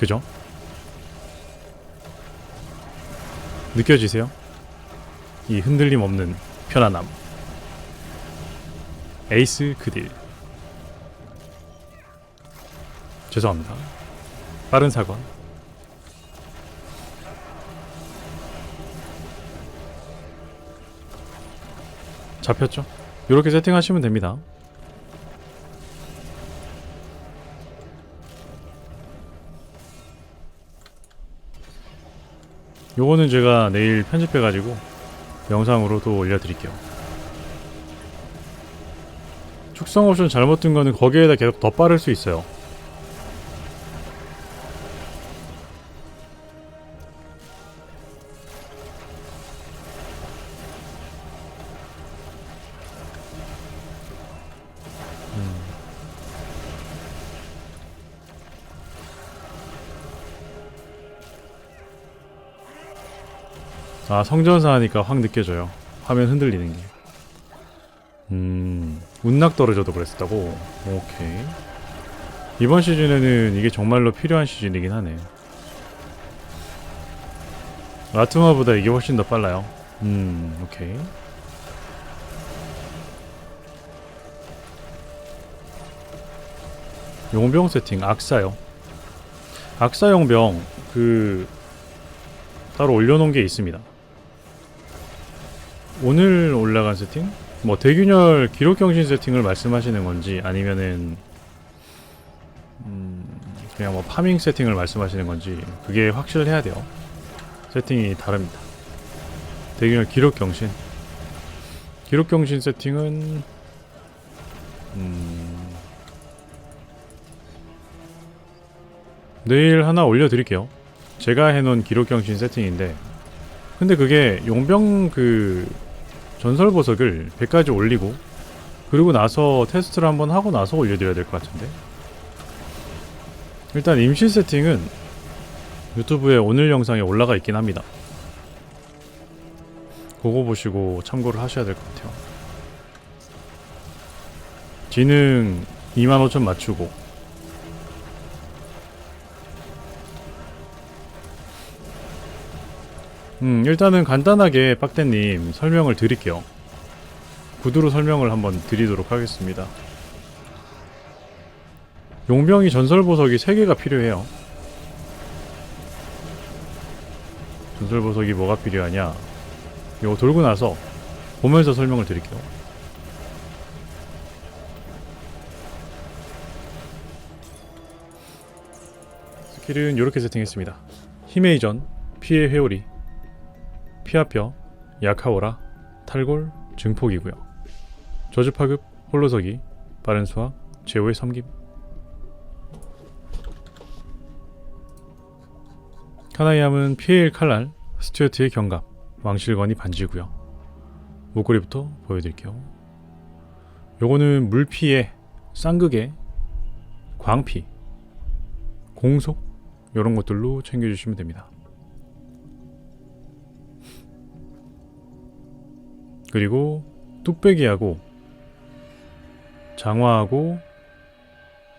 그죠? 느껴지세요? 이 흔들림 없는 편안함. 에이스 그딜. 죄송합니다. 빠른 사과. 잡혔죠? 이렇게 세팅하시면 됩니다. 요거는 제가 내일 편집해가지고 영상으로 또 올려드릴게요. 축성 옵션 잘못 든 거는 거기에다 계속 더 빠를 수 있어요. 아 성전사 하니까 확 느껴져요. 화면 흔들리는 게. 음... 운낙 떨어져도 그랬었다고? 오케이. 이번 시즌에는 이게 정말로 필요한 시즌이긴 하네. 라투마보다 이게 훨씬 더 빨라요. 음 오케이. 용병 세팅 악사요. 악사 용병 그 따로 올려놓은 게 있습니다 오늘 올라간 세팅? 뭐 대균열 기록경신 세팅을 말씀하시는 건지 아니면은 음 그냥 뭐 파밍 세팅을 말씀하시는 건지 그게 확실해야 돼요. 세팅이 다릅니다. 대균열 기록경신 기록경신 세팅은 음 내일 하나 올려드릴게요. 제가 해놓은 기록경신 세팅인데 근데 그게 용병 그 전설 보석을 100까지 올리고 그리고 나서 테스트를 한번 하고 나서 올려드려야 될 것 같은데? 일단 임시 세팅은 유튜브에 오늘 영상에 올라가 있긴 합니다. 그거 보시고 참고를 하셔야 될 것 같아요. 지능 25,000 맞추고 음, 일단은 간단하게 빡대님 설명을 드릴게요. 구두로 설명을 한번 드리도록 하겠습니다. 용병이 전설 보석이 3개가 필요해요. 전설 보석이 뭐가 필요하냐? 이거 돌고 나서 보면서 설명을 드릴게요. 스킬은 이렇게 세팅했습니다. 힘의 이전, 피해 회오리, 피아뼈, 약하오라, 탈골, 증폭이고요. 저주파급, 홀로서기, 빠른 수학, 제호의 섬김. 카나이암은 피해일 칼날, 스튜어트의 경갑, 왕실건이 반지고요. 목걸이부터 보여드릴게요. 요거는 물피에 쌍극에 광피, 공속 이런 것들로 챙겨주시면 됩니다. 그리고 뚝배기하고 장화하고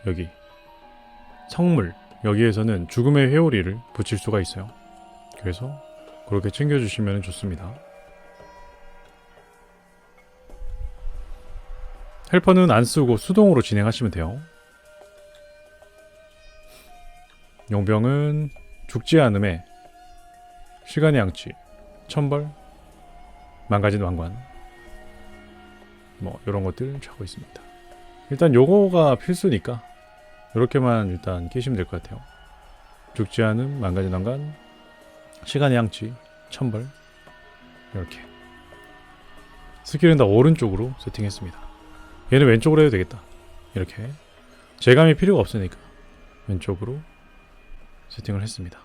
여기 성물 여기에서는 죽음의 회오리를 붙일 수가 있어요. 그래서 그렇게 챙겨주시면 좋습니다. 헬퍼는 안 쓰고 수동으로 진행하시면 돼요. 용병은 죽지 않음에 시간의 양치, 천벌, 망가진 왕관 뭐 이런 것들 찾고 있습니다. 일단 요거가 필수니까 이렇게만 일단 끼시면 될 것 같아요. 죽지 않은 망가진 왕관, 시간의 양치, 천벌 이렇게 스킬은 다 오른쪽으로 세팅했습니다. 얘는 왼쪽으로 해도 되겠다. 이렇게 재감이 필요가 없으니까 왼쪽으로 세팅을 했습니다.